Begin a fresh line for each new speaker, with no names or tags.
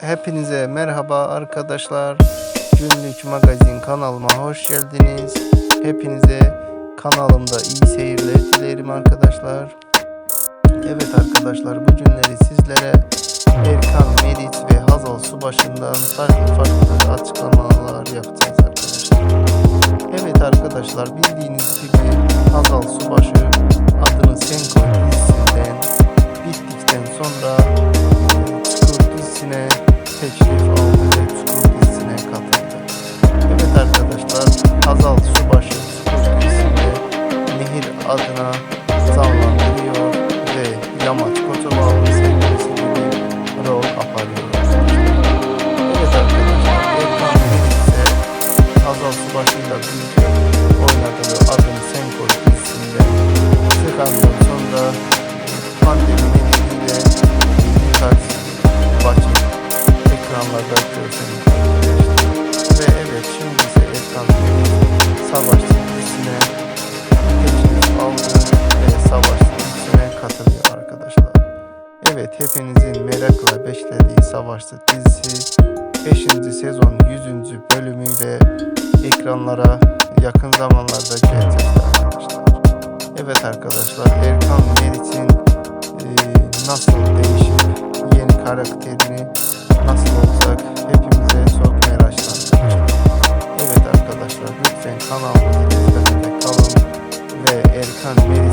Hepinize merhaba arkadaşlar. Günlük magazin kanalıma hoş geldiniz. Hepinize kanalımda iyi seyirler dilerim arkadaşlar. Evet arkadaşlar bu günleri sizlere Erkan Merit ve Hazal Subaşı'ndan farklı farklı açıklamalar yapacağız arkadaşlar. Evet arkadaşlar bildiğiniz gibi Hazal Subaşı adını sen koy bittikten sonra Dizisine teklif aldı ve dizisine katıldı. Evet arkadaşlar Hazal Subaşı dizisinde Nehir adına canlandırıyor ve Yamaç Koçovalı'nın sevgilisi gibi rol aparıyor. Evet arkadaşlar Erkan Melik ise Hazal Subaşı'yla birlikte oynadığı adını Sen Koy dizisinde ekranlarda görseniz Ve evet şimdi ise Erkan Melik Savaşçı dizisine teklif aldı ve Savaşçı dizisine katılıyor arkadaşlar. Evet hepinizin merakla beklediği Savaşçı dizisi 5. sezon 100. bölümüyle ekranlara yakın zamanlarda gelecek arkadaşlar. Evet arkadaşlar Erkan Merit'in e, nasıl değişip yeni karakterini nasıl olacak hepimize çok meraklandık. Evet arkadaşlar lütfen kanalımızı izlemede kalın ve Erkan Merit'i